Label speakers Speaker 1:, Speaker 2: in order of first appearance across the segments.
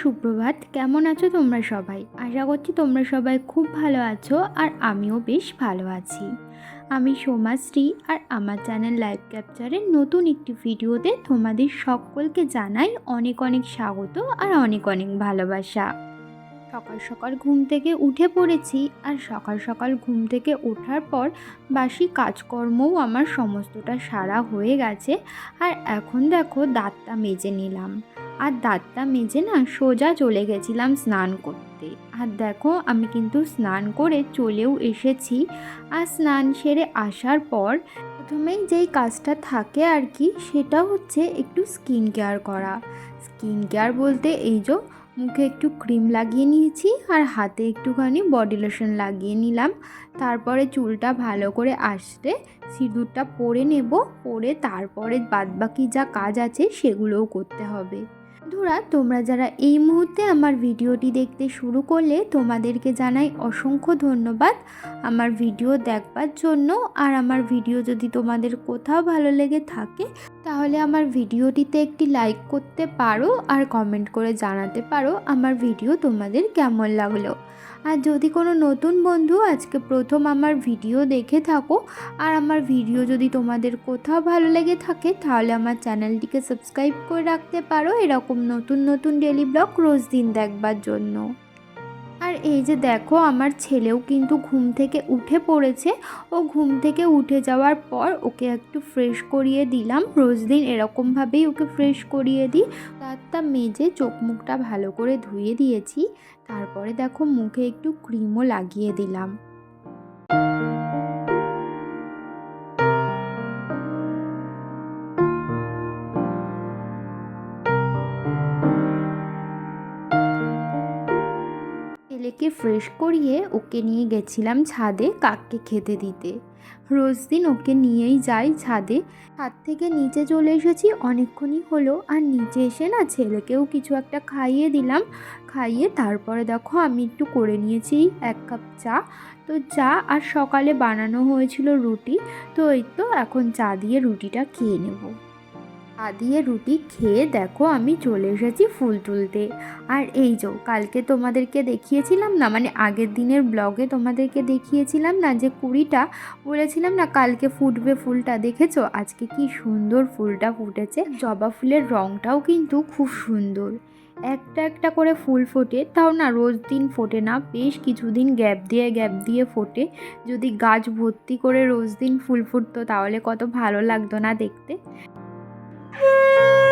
Speaker 1: সুপ্রভাত, কেমন আছো তোমরা সবাই? আশা করছি তোমরা সবাই খুব ভালো আছো আর আমিও বেশ ভালো আছি। আমি সোমাশ্রী আর আমার চ্যানেল লাইভ ক্যাপচারের নতুন একটি ভিডিওতে তোমাদের সকলকে জানাই অনেক অনেক স্বাগত আর অনেক অনেক ভালোবাসা। সকাল সকাল ঘুম থেকে উঠে পড়েছি আর সকাল সকাল ঘুম থেকে ওঠার পর বাসি কাজকর্মও আমার সমস্তটা সারা হয়ে গেছে আর এখন দেখো দাঁতটা মেজে নিলাম। আর দাঁতটা মেজে না সোজা চলে গেছিলাম স্নান করতে। আর দেখো, আমি কিন্তু স্নান করে চলেও এসেছি। আর স্নান সেরে আসার পর প্রথমেই যেই কাজটা থাকে আর কি, সেটা হচ্ছে একটু স্কিন কেয়ার করা। স্কিন কেয়ার বলতে এই যে, মুখে একটু ক্রিম লাগিয়ে নিয়েছি আর হাতে একটুখানি বডি লোশন লাগিয়ে নিলাম। তারপরে চুলটা ভালো করে আসতে সিঁদুরটা পরে নেব, পরে তারপরে বাদবাকি যা কাজ আছে সেগুলোও করতে হবে। বন্ধুরা, তোমরা যারা এই মুহূর্তে আমার ভিডিওটি দেখতে শুরু করলে, তোমাদেরকে জানাই অসংখ্য ধন্যবাদ আমার ভিডিও দেখবার জন্য। আর আমার ভিডিও যদি তোমাদের কোথাও ভালো লেগে থাকে, তাহলে আমার ভিডিওটিতে একটি লাইক করতে পারো আর কমেন্ট করে জানাতে পারো আমার ভিডিও তোমাদের কেমন লাগল। আর যদি কোনো নতুন বন্ধু আজকে প্রথম আমার ভিডিও দেখে থাকো, আর আমার ভিডিও যদি তোমাদের কোথাও ভালো লেগে থাকে, তাহলে আমার চ্যানেলটিকে সাবস্ক্রাইব করে রাখতে পারো এরকম নতুন নতুন ডেলি ব্লগ রোজ দিন দেখবার জন্য। আর এই যে দেখো, আমার ছেলেও কিন্তু ঘুম থেকে উঠে পড়েছে। ও ঘুম থেকে উঠে যাওয়ার পর ওকে একটু ফ্রেশ করিয়ে দিলাম। রোজ দিন এরকমভাবেই ওকে ফ্রেশ করিয়ে দিই। দাঁতটা মেজে চোখ মুখটা ভালো করে ধুয়ে দিয়েছি। তারপরে দেখো মুখে একটু ক্রিমও লাগিয়ে দিলাম। ছেলেকে ফ্রেশ করিয়ে ওকে নিয়ে গেছিলাম ছাদে কাককে খেতে দিতে। রোজ দিন ওকে নিয়েই যাই ছাদে। ছাদ থেকে নিচে চলে এসেছি, অনেকক্ষণই হলো আর নিচে এসে না ছেলেকেও কিছু একটা খাইয়ে দিলাম। খাইয়ে তারপরে দেখো আমি একটু করে নিয়েছি এক কাপ চা। তো চা আর সকালে বানানো হয়েছিল রুটি। তো এই তো এখন চা দিয়ে রুটিটা খেয়ে নেব। চা দিয়ে রুটি খেয়ে দেখো আমি চলে এসেছি ফুল তুলতে। আর এই যে, কালকে তোমাদেরকে দেখিয়েছিলাম না মানে আগের দিনের ব্লগে তোমাদেরকে দেখিয়েছিলাম না যে কুড়িটা, বলেছিলাম না কালকে ফুটবে ফুলটা, দেখেছ? আজকে কি সুন্দর ফুলটা ফুটেছে। জবা ফুলের রঙটাও কিন্তু খুব সুন্দর। একটা একটা করে ফুল ফোটে, তাও না রোজ দিন ফোটে না, বেশ কিছুদিন গ্যাপ দিয়ে গ্যাপ দিয়ে ফোটে। যদি গাছ ভর্তি করে রোজ দিন ফুল ফুটতো, তাহলে কত ভালো লাগতো না দেখতে। Música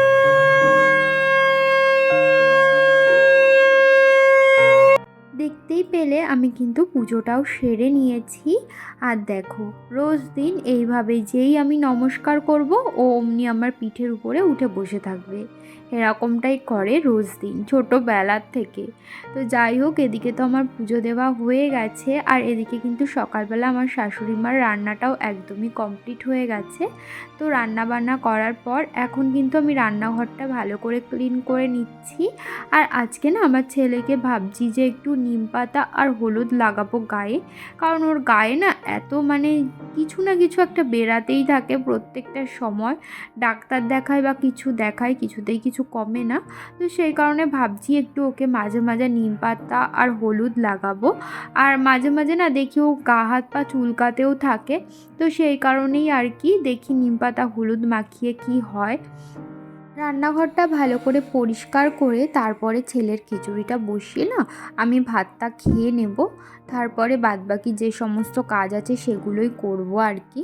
Speaker 1: দেখতেই পেলে আমি কিন্তু পুজোটাও সেরে নিয়েছি। আর দেখো, রোজ দিন এইভাবে যেই আমি নমস্কার করব, ও অমনি আমার পিঠের উপরে উঠে বসে থাকবে। এরকমটাই করে রোজ দিন, ছোটোবেলার থেকে। তো যাই হোক, এদিকে তো আমার পুজো দেওয়া হয়ে গেছে, আর এদিকে কিন্তু সকালবেলা আমার শাশুড়ি মার রান্নাটাও একদমই কমপ্লিট হয়ে গেছে। তো রান্না বান্না করার পর এখন কিন্তু আমি রান্নাঘরটা ভালো করে ক্লিন করে নিচ্ছি। আর আজকে না আমার ছেলেকে ভাবছি যে একটু নিম পাতা আর হলুদ লাগাবো গায়ে। কারণ ওর গায়ে না এত মানে কিছু না কিছু একটা বেরাতেই থাকে প্রত্যেকটা সময়। ডাক্তার দেখায় বা কিছু দেখায়, কিছুতেই কিছু কমে না। তো সেই কারণে ভাবছি একটু ওকে মাঝে মাঝে নিম পাতা আর হলুদ লাগাবো। আর মাঝে মাঝে না দেখি ও গা হাত পা চুলকাতেও থাকে। তো সেই কারণেই আর কি দেখি নিম পাতা, হলুদ মাখিয়ে কি হয়। রান্নাঘরটা ভালো করে পরিষ্কার করে তারপরে ছেলের খিচুড়িটা বসিয়ে না আমি ভাতটা খেয়ে নেব। তারপরে বাদবাকি যে সমস্ত কাজ আছে সেগুলোই করব আর কি।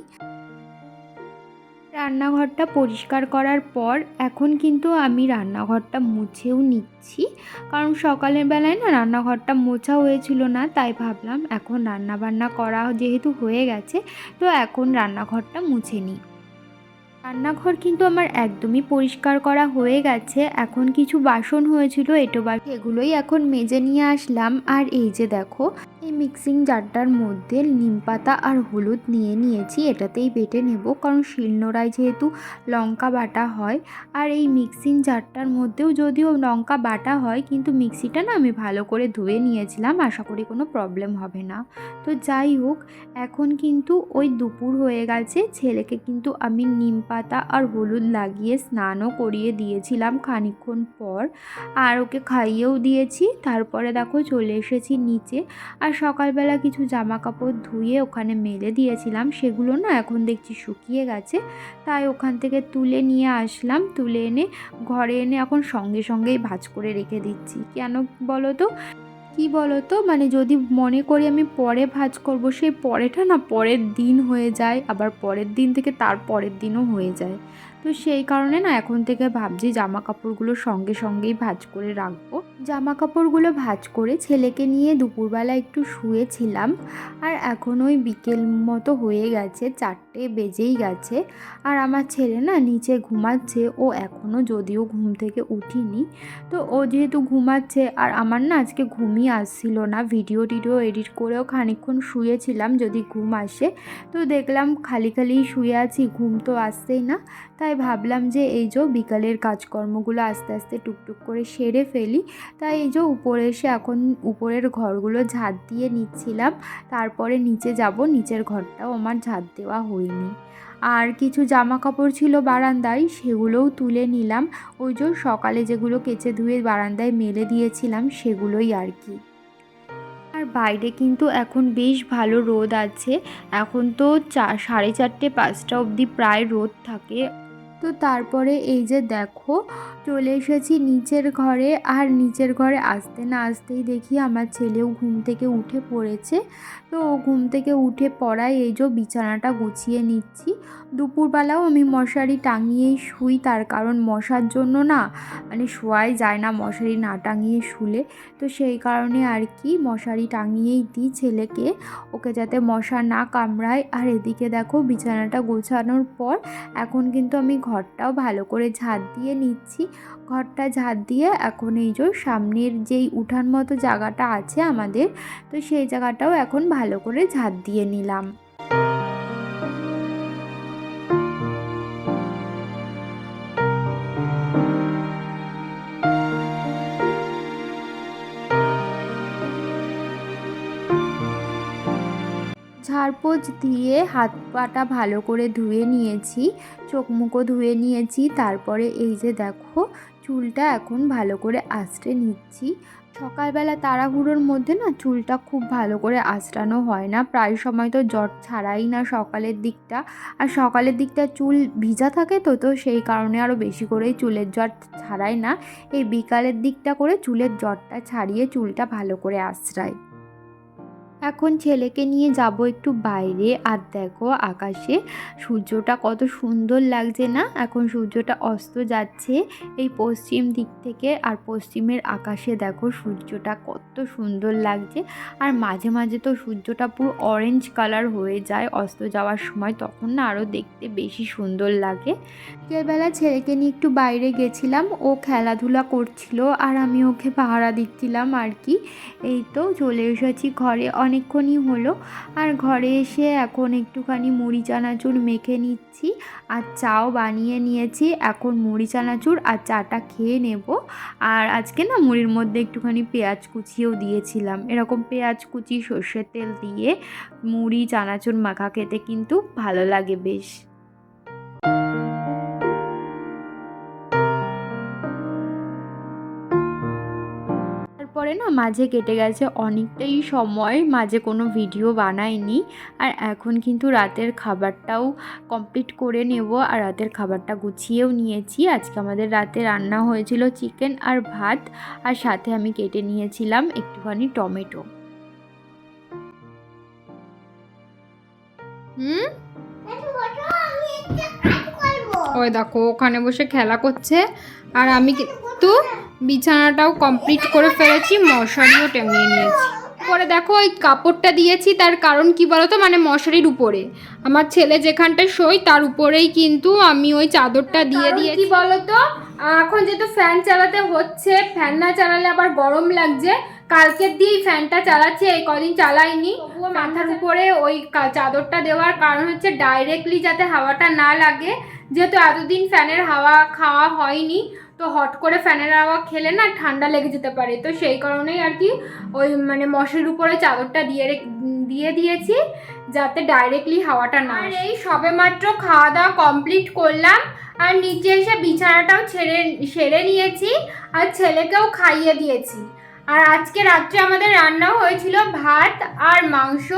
Speaker 1: রান্নাঘরটা পরিষ্কার করার পর এখন কিন্তু আমি রান্নাঘরটা মুছেও নিচ্ছি। কারণ সকালের বেলায় না রান্নাঘরটা মোছা হয়েছিল না, তাই ভাবলাম এখন রান্না বান্না করা যেহেতু হয়ে গেছে, তো এখন রান্নাঘরটা মুছে নিই। রান্নাঘর কিন্তু আমার একদমই পরিষ্কার করা হয়ে গেছে। এখন কিছু বাসন হয়েছিল, এটো বা এগুলোই এখন মেজে নিয়ে আসলাম। আর এই যে দেখো, এই মিক্সিং জারটার মধ্যে নিম পাতা আর হলুদ নিয়ে নিয়েছি, এটাতেই বেটে নেব। কারণ শিলনোড়ায় যেহেতু লঙ্কা বাটা হয়, আর এই মিক্সিং জারটার মধ্যেও যদিও লঙ্কা বাটা হয়, কিন্তু মিক্সিটা না আমি ভালো করে ধুয়ে নিয়েছিলাম। আশা করি কোনো প্রবলেম হবে না। তো যাই হোক, এখন কিন্তু ওই দুপুর হয়ে গেছে। ছেলেকে কিন্তু আমি নিম পাতা আর হলুদ লাগিয়ে স্নানও করিয়ে দিয়েছিলাম খানিকক্ষণ পর। আর ওকে খাইয়েও দিয়েছি। তারপরে দেখো চলে এসেছি নিচে। আর সকালবেলা কিছু জামা কাপড় ধুয়ে ওখানে মেলে দিয়েছিলাম। সেগুলো না এখন দেখছি শুকিয়ে গেছে। তাই ওখান থেকে তুলে নিয়ে আসলাম। তুলে এনে ঘরে এনে এখন সঙ্গে সঙ্গেই ভাজ করে রেখে দিচ্ছি। কেন বলো তো? কি বলো তো মানে যদি মনে করি আমি পরে ভাজ করব, সেই পরেটা না পরের দিন হয়ে যায়, আবার পরের দিন থেকে তার পরের দিনও হয়ে যায়। তো সেই কারণে না এখন থেকে ভাবছি জামা কাপড়গুলো সঙ্গে সঙ্গেই ভাজ করে রাখব। জামা কাপড়গুলো ভাজ করে ছেলেকে নিয়ে দুপুরবেলা একটু শুয়েছিলাম আর এখন ওই বিকেল মতো হয়ে গেছে, চারটে বেজেই গেছে। আর আমার ছেলে না নিচে ঘুমাচ্ছে, ও এখনও যদিও ঘুম থেকে উঠিনি। তো ও যেহেতু ঘুমাচ্ছে আর আমার না আজকে ঘুমই আসছিল না, ভিডিও টিডিও এডিট করেও খানিকক্ষণ শুয়েছিলাম যদি ঘুম আসে। তো দেখলাম খালি খালি শুয়ে আছি, ঘুম তো আসছেই না। তাই ভাবলাম যে এই যে বিকালের কাজকর্মগুলো আস্তে আস্তে টুকটুক করে সেরে ফেলি, তাই এই যে উপরে এসে এখন উপরের ঘরগুলো ঝাঁট দিয়ে নিচ্ছিলাম, তারপরে নিচে যাব, নিচের ঘরটাও আমার ঝাঁট দেওয়া হয়নি। আর কিছু জামা কাপড় ছিল বারান্দায়, সেগুলোও তুলে নিলাম। ওই যে সকালে যেগুলো কেচে ধুয়ে বারান্দায় মেলে দিয়েছিলাম, সেগুলোই আর কি। আর বাইরে কিন্তু এখন বেশ ভালো রোদ আছে। এখন তো চা সাড়ে চারটে পাঁচটা অবধি প্রায় রোদ থাকে। তো তারপরে এই যে দেখো চলে এসেছি নিচের ঘরে। আর নিচের ঘরে আসতে না আসতেই দেখি আমার ছেলেও ঘুম থেকে উঠে পড়েছে। তো ও ঘুম থেকে উঠে পড়ায় এই যে বিছানাটা গুছিয়ে নিচ্ছি। দুপুরবেলাও আমি মশারি টাঙিয়েই শুই, তার কারণ মশার জন্য না মানে শোয়াই যায় না মশারি না টাঙিয়ে শুলে। তো সেই কারণে আর কি মশারি টাঙিয়েই দিই ছেলেকে। ওকে যাতে মশা না কামড়ায়। আর এদিকে দেখো বিছানাটা গোছানোর পর এখন কিন্তু আমি ঘরটাও ভালো করে ঝাঁট দিয়ে নিচ্ছি। ঘরটা ঝাঁট দিয়ে এখন এই যে সামনের যেই উঠান মতো জায়গাটা আছে আমাদের, তো সেই জায়গাটাও এখন ভালো করে ঝাঁট দিয়ে নিলাম। ঝাড়পোছ দিয়ে হাত পাটা ভালো করে ধুয়ে নিয়েছি, চোখ মুখও ধুয়ে নিয়েছি, তারপরে এই যে দেখো, চুলটা এখন ভালো করে আঁচড়ে নিচ্ছি। সকালবেলা তাড়াহুড়োর মধ্যে না চুলটা খুব ভালো করে আঁচড়ানো হয় না, প্রায় সময় তো জট ছাড়াই না সকালের দিকটা। আর সকালের দিকটা চুল ভিজা থাকে তো তো সেই কারণে আরও বেশি করেই চুলের জট ছাড়াই না, এই বিকালের দিকটা করে চুলের জটটা ছাড়িয়ে চুলটা ভালো করে আঁচড়ায় এখন ছেলেকে নিয়ে যাব একটু বাইরে। আর দেখো আকাশে সূর্যটা কত সুন্দর লাগছে না? এখন সূর্যটা অস্ত যাচ্ছে এই পশ্চিম দিক থেকে। আর পশ্চিমের আকাশে দেখো সূর্যটা কত সুন্দর লাগছে। আর মাঝে মাঝে তো সূর্যটা পুরো অরেঞ্জ কালার হয়ে যায়। অস্ত যাওয়ার সময় তখন না আরও দেখতে বেশি সুন্দর লাগে। বিকেলবেলা ছেলেকে নিয়ে একটু বাইরে গেছিলাম। ও খেলাধুলা করছিল। আর আমি ওকে পাহারা দিচ্ছিলাম আর কি। এই তো চলে এসেছি ঘরে। অনেকক্ষণই হলো। আর ঘরে এসে এখন একটুখানি মুড়ি, চানাচুর মেখে নিচ্ছি আর চাও বানিয়ে নিয়েছি। এখন মুড়ি, চানাচুর আর চাটা খেয়ে নেব। আর আজকে না মুড়ির মধ্যে একটুখানি পেঁয়াজ কুচিয়েও দিয়েছিলাম। এরকম পেঁয়াজ কুচি, সর্ষের তেল দিয়ে মুড়ি, চানাচুর, মাখা খেতে কিন্তু ভালো লাগে বেশ। তারপরে না মাঝে কেটে গেছে অনেকটাই সময় মাঝে কোনো ভিডিও বানাইনি। আর এখন কিন্তু রাতের খাবারটাও কমপ্লিট করে নেব আর রাতের খাবারটা গুছিয়েও নিয়েছি। আজকে আমাদের রাতে রান্না হয়েছিল চিকেন আর ভাত আর সাথে আমি কেটে নিয়েছিলাম একটুখানি টমেটো। হুম?
Speaker 2: ওই দেখো ওখানে বসে খেলা করছে। আর আমি কিন্তু বিছানাটাও কমপ্লিট করে ফেলেছি মশারিও টেমিয়ে নিয়েছি। পরে দেখো ওই কাপড়টা দিয়েছি তার কারণ কি বলতো? মানে মশারির উপরে। আমার ছেলে যেখানটায় শোয় তার উপরেই কিন্তু আমি ওই চাদরটা দিয়ে দিয়ে কি বলতো? এখন যেহেতু ফ্যান চালাতে হচ্ছে ফ্যান না চালালে আবার গরম লাগছে। কালকের দিয়েই ফ্যানটা চালাচ্ছে এই কদিন চালাইনি। মাথার উপরে ওই চাদরটা দেওয়ার কারণ হচ্ছে ডাইরেক্টলি যাতে হাওয়াটা না লাগে। যেহেতু এতদিন ফ্যানের হাওয়া খাওয়া হয়নি তো হট করে ফ্যানের হাওয়া খেলে না ঠান্ডা লেগে যেতে পারে। তো সেই কারণেই আর কি ওই মানে মশের উপরে চাদরটা দিয়ে দিয়ে দিয়েছি যাতে ডাইরেক্টলি হাওয়াটা না আর এই সবে মাত্র খাওয়া দাওয়া কমপ্লিট করলাম আর নিচে এসে বিছানাটাও ছেড়ে সেরে নিয়েছি আর ছেলেকেও খাইয়ে দিয়েছি। আর আজকে রাত্রে আমাদের রান্নাও হয়েছিল ভাত আর মাংস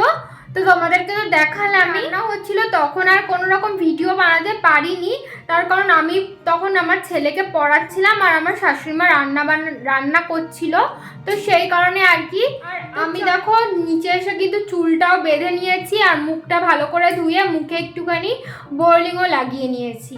Speaker 2: তো তোমাদেরকে তো দেখালাম না হচ্ছিল তখন আর কোনো রকম ভিডিও বানাতে পারিনি। তার কারণ আমি তখন আমার ছেলেকে পড়াচ্ছিলাম আর আমার শাশুড়িমা রান্না বান্না রান্না করছিল। তো সেই কারণে আর কি আমি দেখো নিচে এসে কিন্তু চুলটাও বেঁধে নিয়েছি আর মুখটা ভালো করে ধুয়ে মুখে একটুখানি বোর্লিংও লাগিয়ে নিয়েছি।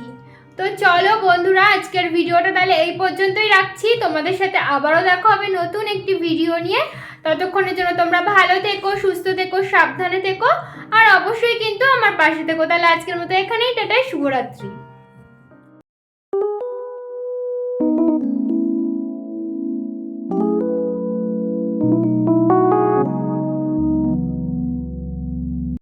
Speaker 2: তো চলো বন্ধুরা, আজকের ভিডিওটা তাহলে এই পর্যন্তই রাখছি। তোমাদের সাথে আবারও দেখা হবে নতুন একটি ভিডিও নিয়ে। ততক্ষণের জন্য তোমরা ভালো থেকো, সুস্থ থেকো, সাবধানে থেকো। আর অবশ্যই কিন্তু আমার পাশে থেকো। তাহলে আজকের মতো এখানেই টাটাই শুভরাত্রি।